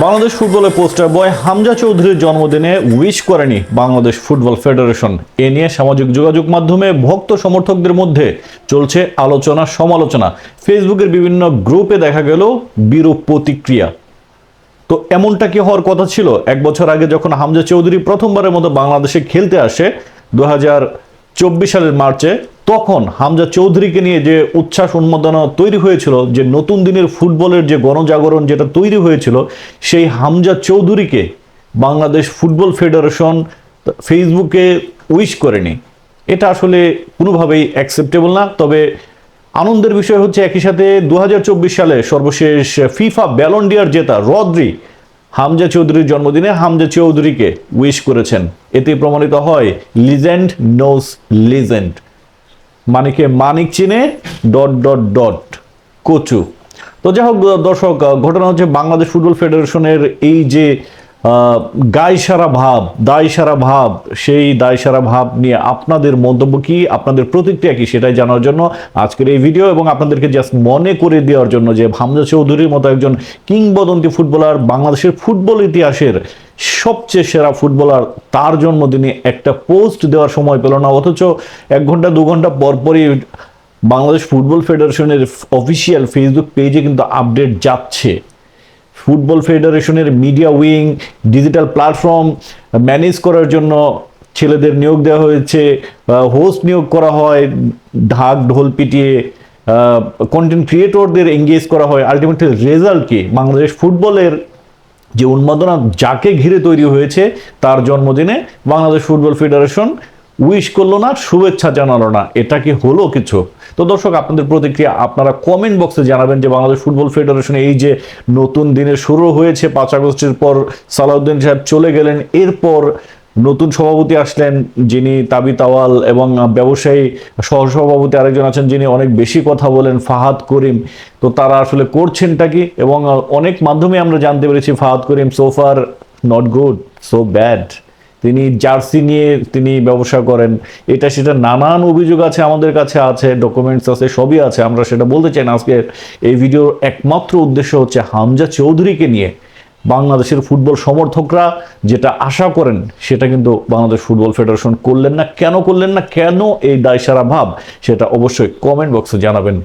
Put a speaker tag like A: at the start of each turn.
A: বাংলাদেশ ফুটবলের পোস্টার বয় হামজা চৌধুরীর জন্মদিনে উইশ করেনি বাংলাদেশ ফুটবল ফেডারেশন। এ নিয়ে সামাজিক যোগাযোগ মাধ্যমে ভক্ত সমর্থকদের মধ্যে চলছে আলোচনা সমালোচনা। ফেসবুকের বিভিন্ন গ্রুপে দেখা গেল বিরূপ প্রতিক্রিয়া। তো এমনটা কি হওয়ার কথা ছিল? এক বছর আগে যখন হামজা চৌধুরী প্রথমবারের মতো বাংলাদেশে খেলতে আসে দু চব্বিশ সালের মার্চে তখন হামজা চৌধুরীকে নিয়ে যে উচ্ছ্বাস উন্মাদনা তৈরি হয়েছিল, যে নতুন দিনের ফুটবলের যে গণজাগরণ যেটা তৈরি হয়েছিল, সেই হামজা চৌধুরীকে বাংলাদেশ ফুটবল ফেডারেশন ফেসবুকে উইশ করেনি। এটা আসলে কোনোভাবেই অ্যাকসেপ্টেবল না, তবে আনন্দের বিষয় হচ্ছে একই সাথে দু হাজার চব্বিশ সালে সর্বশেষ ফিফা ব্যালন্ডিয়ার জেতা রদ্রি হামজা চৌধুরীর জন্মদিনে হামজা চৌধুরীকে উইশ করেছেন। এতে প্রমাণিত হয় লিজেন্ড নোস লিজেন্ড মানিকে মানিক চিনে ডট ডট ডট কোচু। তো যাই হোক দর্শক ঘটনা হচ্ছে বাংলাদেশ ফুটবল ফেডারেশনের এই যে আহ, সারা ভাব দায় সারা ভাব সেই দায় সারা ভাব নিয়ে আপনাদের মন্তব্য কি আপনাদের প্রতিক্রিয়া কি সেটাই জানার জন্য আজকের এই ভিডিও এবং আপনাদেরকে জাস্ট মনে করে দেওয়ার জন্য যে হামজা চৌধুরীর মতো একজন কিংবদন্তি ফুটবলার বাংলাদেশের ফুটবল ইতিহাসের সবচেয়ে সেরা ফুটবলার, তার জন্মদিনে একটা পোস্ট দেওয়ার সময় পেল না। অথচ এক ঘণ্টা, দু ঘণ্টা পরপরই বাংলাদেশ ফুটবল ফেডারেশনের অফিসিয়াল ফেসবুক পেজে কিন্তু আপডেট যাচ্ছে। ফুটবল ফেডারেশনের media wing, digital platform manage করার জন্য ছেলেদের নিয়োগ দেওয়া হয়েছে হোস্ট নিয়োগ করা হয়, ঢাক ঢোল পিটিয়ে কন্টেন্ট ক্রিয়েটরদের এঙ্গেজ করা হয়। আলটিমেটলি রেজাল্ট কি? বাংলাদেশ ফুটবলের যে উন্মাদনা যাকে ঘিরে তৈরি হয়েছে, তার জন্মদিনে বাংলাদেশ ফুটবল ফেডারেশন উইশ করল না, শুভেচ্ছা জানালো না। এটা কি হলো কিছু? তো দর্শক, আপনাদের প্রতিক্রিয়া আপনারা কমেন্ট বক্সে জানাবেন যে বাংলাদেশ ফুটবল ফেডারেশন এই যে নতুন দিনে শুরু হয়েছে, পাঁচ আগস্টের পর সালাউদ্দিন সাহেব চলে গেলেন। এরপর নতুন সভাপতি আসলেন যিনি তাবি তাওয়াল এবং ব্যবসায়ী সহসভাপতি আরেকজন আছেন যিনি অনেক বেশি কথা বলেন, ফাহাদ করিম। তো তারা আসলে করছেনটা কি? এবং অনেক মাধ্যমে আমরা জানতে পেরেছি Fahad Karim so far not good so bad তিনি জার্সি নিয়ে তিনি ব্যবসা করেন। এটা সেটা নানান অভিযোগ আছে আমাদের কাছে আছে ডকুমেন্টস আছে, সবই আছে। আমরা সেটা বলতে চাই না। আজকে এই ভিডিওর একমাত্র উদ্দেশ্য হচ্ছে হামজা চৌধুরীকে নিয়ে। বাংলাদেশের ফুটবল সমর্থকরা যেটা আশা করেন, সেটা কিন্তু বাংলাদেশ ফুটবল ফেডারেশন করলেন না। কেন করলেন না? কেন এই দায়সারা ভাব? সেটা অবশ্যই কমেন্ট বক্সে জানাবেন।